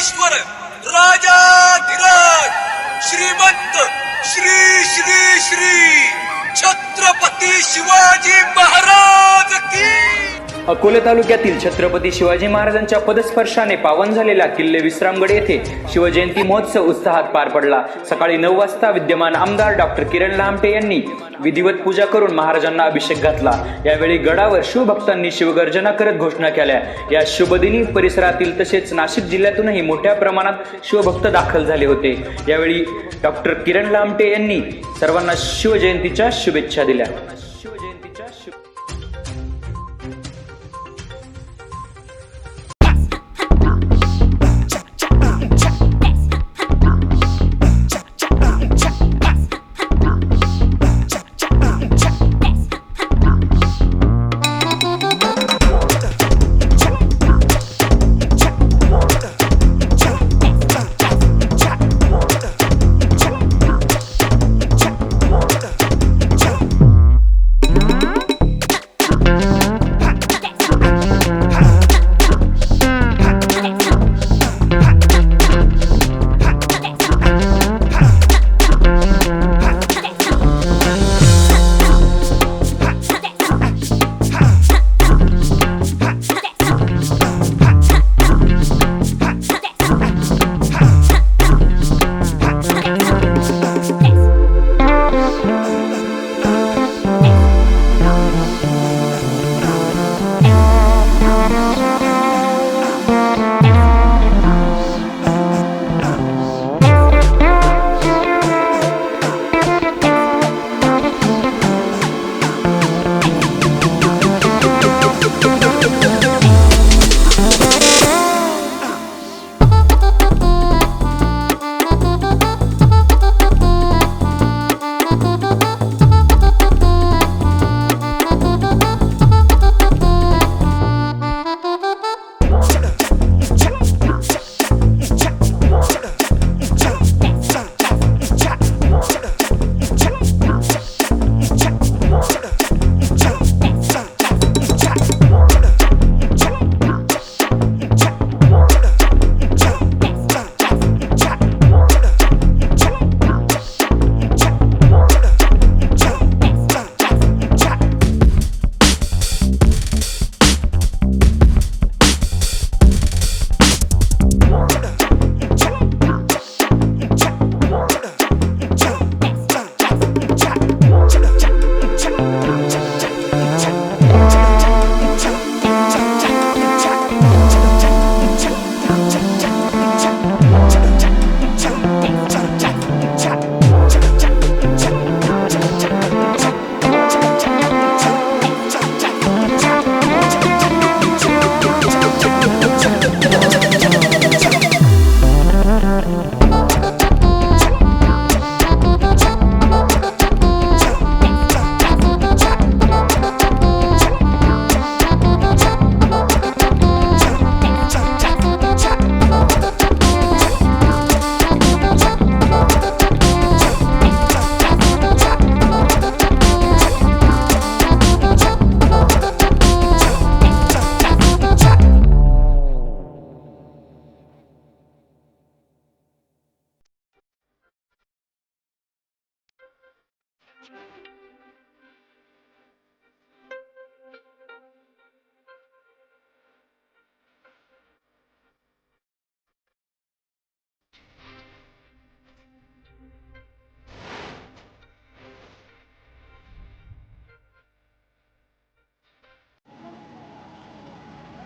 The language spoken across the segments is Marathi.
राजेश्वर राजाधिराज श्रीमंत श्री श्री श्री छत्रपती शिवाजी महाराज की अकोले तालुक्यातील छत्रपती शिवाजी महाराजांच्या पदस्पर्शाने पावन झालेला किल्ले विश्रामगड येथे शिवजयंती महोत्सव उत्साहात पार पडला. सकाळी नऊ वाजता विद्यमान आमदार डॉक्टर किरण लामटे यांनी विधिवत पूजा करून महाराजांना अभिषेक घातला. यावेळी गडावर शिवभक्तांनी शिवगर्जना करत घोषणा केल्या. या शुभदिनी परिसरातील तसेच नाशिक जिल्ह्यातूनही मोठ्या प्रमाणात शिवभक्त दाखल झाले होते. यावेळी डॉक्टर किरण लामटे यांनी सर्वांना शिवजयंतीच्या शुभेच्छा दिल्या.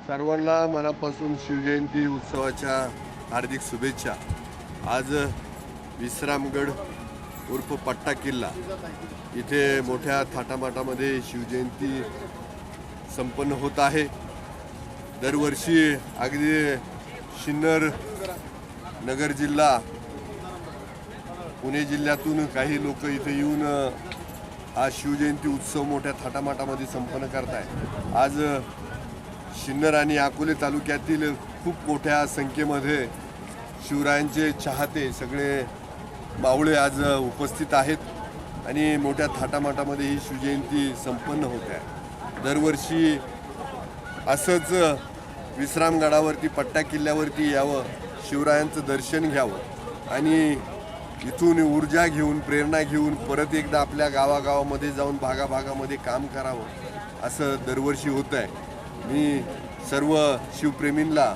सर्वांना मनापासून शिवजयंती उत्सवाच्या हार्दिक शुभेच्छा. आज विश्रामगड उर्फ पट्टा किल्ला. इथे मोठ्या थाटामाटामध्ये शिवजयंती संपन्न होत आहे. दरवर्षी अगदी शिन्नर नगर जिल्हा पुणे जिल्ह्यातून काही लोक इथे येऊन हा शिवजयंती उत्सव मोठ्या थाटामाटामध्ये संपन्न करताय आज शिन्नर आणि अकोले तालुक्यातील खूप मोठ्या संख्येमध्ये शिवरायांचे चाहते सगळे मावळे आज उपस्थित आहेत आणि मोठ्या थाटामाटामध्ये ही शिवजयंती संपन्न होत आहे. दरवर्षी असंच विश्रामगडावरती पट्टा किल्ल्यावरती यावं शिवरायांचं दर्शन घ्यावं आणि इथून ऊर्जा घेऊन प्रेरणा घेऊन परत एकदा आपल्या गावागावामध्ये जाऊन भागाभागामध्ये काम करावं असं दरवर्षी होतं आहे. मी सर्व शिवप्रेमींना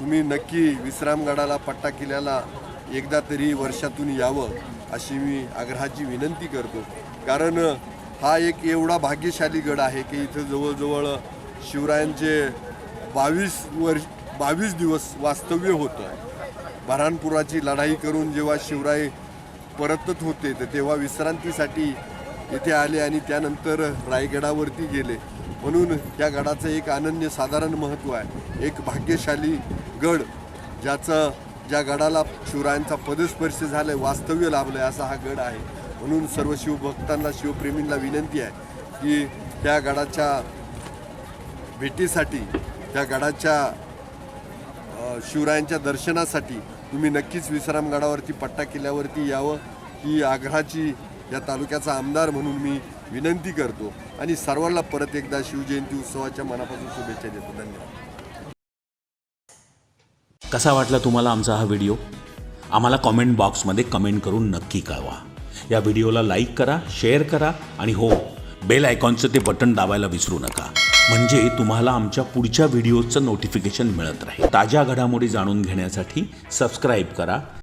तुम्ही नक्की विश्रामगडाला पट्टा किल्ल्याला एकदा तरी वर्षातून यावं अशी मी आग्रहाची विनंती करतो. कारण हा एक एवढा भाग्यशाली गड आहे की इथं जवळजवळ शिवरायांचे बावीस वर्ष बावीस दिवस वास्तव्य होतं. बऱ्हाणपुराची लढाई करून जेव्हा शिवराय परतत होते तर तेव्हा विश्रांतीसाठी येथे आले आणि त्यानंतर रायगडावरती गेले. म्हणून या गडाचं एक अनन्य साधारण महत्त्व आहे. एक भाग्यशाली गड ज्याचं ज्या गडाला शिवरायांचा पदस्पर्श झालाय वास्तव्य लाभलं आहे असा हा गड आहे. म्हणून सर्व शिवभक्तांना शिवप्रेमींना विनंती आहे की त्या गडाच्या भेटीसाठी त्या गडाच्या शिवरायांच्या दर्शनासाठी तुम्ही नक्कीच विश्रामगडावरती पट्टा किल्ल्यावरती यावं. ही आग्रहाची या तालुक्याचा आमदार म्हणून मी विनंती करतो. आणि सर्वांना परत एकदा शिवजयंती उत्सवाच्या मनापासून शुभेच्छा देतो. धन्यवाद. कसा वाटला तुम्हाला आमचा हा व्हिडिओ? आम्हाला कॉमेंट बॉक्समध्ये कमेंट करून नक्की कळवा. या व्हिडिओला लाईक करा शेअर करा आणि हो बेल आयकॉनचं ते बटन दाबायला विसरू नका. म्हणजे तुम्हाला आमच्या पुढच्या व्हिडिओचं नोटिफिकेशन मिळत राहील. ताज्या घडामोडी जाणून घेण्यासाठी सबस्क्राईब करा.